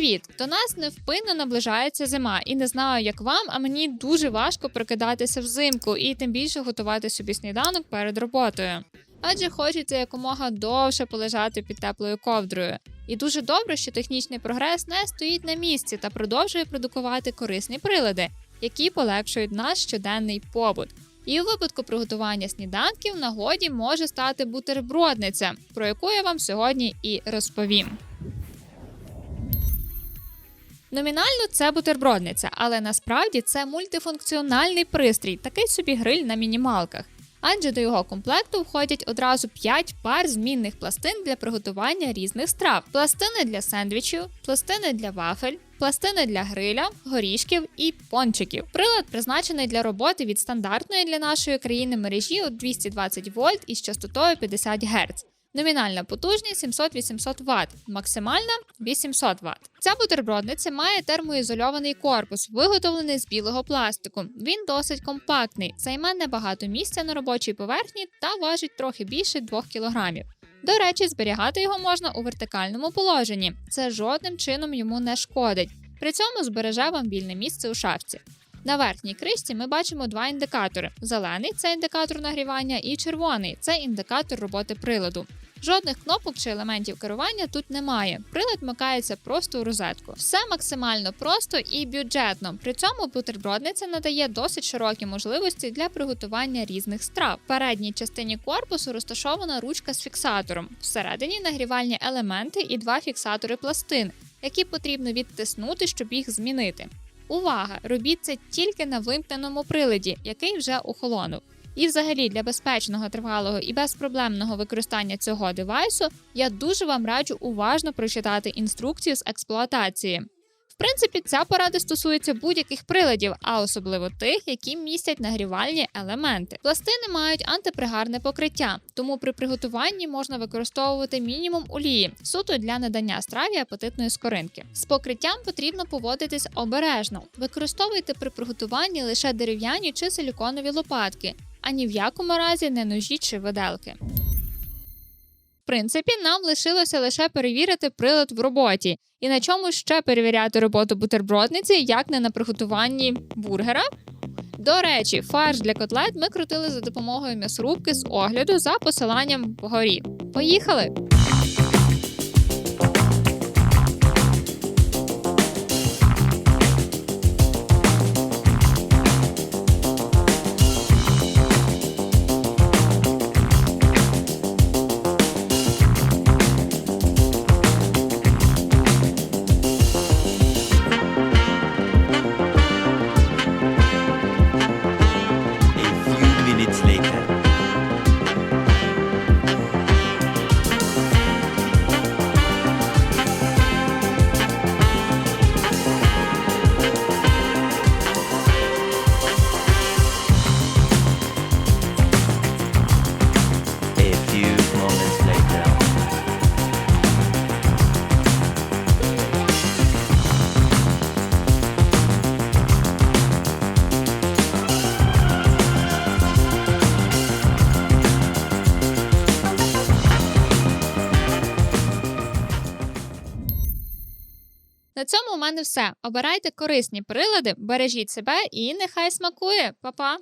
Привіт! До нас невпинно наближається зима, і не знаю, як вам, а мені дуже важко прокидатися взимку і тим більше готувати собі сніданок перед роботою. Адже хочеться якомога довше полежати під теплою ковдрою. І дуже добре, що технічний прогрес не стоїть на місці та продовжує продукувати корисні прилади, які полегшують наш щоденний побут. І у випадку приготування сніданків нагоді може стати бутербродниця, про яку я вам сьогодні і розповім. Номінально це бутербродниця, але насправді це мультифункціональний пристрій, такий собі гриль на мінімалках. Адже до його комплекту входять одразу 5 пар змінних пластин для приготування різних страв: пластини для сендвічів, пластини для вафель, пластини для гриля, горішків і пончиків. Прилад призначений для роботи від стандартної для нашої країни мережі у 220 вольт із частотою 50 Гц. Номінальна потужність 700-800 Вт, максимальна 800 Вт. Ця бутербродниця має термоізольований корпус, виготовлений з білого пластику. Він досить компактний, займе небагато місця на робочій поверхні та важить трохи більше 2 кг. До речі, зберігати його можна у вертикальному положенні. Це жодним чином йому не шкодить. При цьому збереже вам вільне місце у шафці. На верхній кришці ми бачимо два індикатори: зелений це індикатор нагрівання, і червоний це індикатор роботи приладу. Жодних кнопок чи елементів керування тут немає. Прилад вмикається просто у розетку. Все максимально просто і бюджетно. При цьому бутербродниця надає досить широкі можливості для приготування різних страв. В передній частині корпусу розташована ручка з фіксатором. Всередині нагрівальні елементи і два фіксатори пластин, які потрібно відтиснути, щоб їх змінити. Увага! Робіть це тільки на вимкненому приладі, який вже охолонув. І, взагалі, для безпечного, тривалого і безпроблемного використання цього девайсу я дуже вам раджу уважно прочитати інструкцію з експлуатації. Принципі, ця порада стосується будь-яких приладів, а особливо тих, які містять нагрівальні елементи. Пластини мають антипригарне покриття, тому при приготуванні можна використовувати мінімум олії, суто для надання страві апетитної скоринки. З покриттям потрібно поводитись обережно. Використовуйте при приготуванні лише дерев'яні чи силіконові лопатки, а ні в якому разі не ножі чи виделки. Принципі, нам лишилося лише перевірити прилад в роботі. І на чому ще перевіряти роботу бутербродниці, як не на приготуванні бургера. До речі, фарш для котлет ми крутили за допомогою м'ясорубки з огляду за посиланням вгорі. Поїхали! На цьому у мене все. Обирайте корисні прилади, бережіть себе і нехай смакує, Па-па!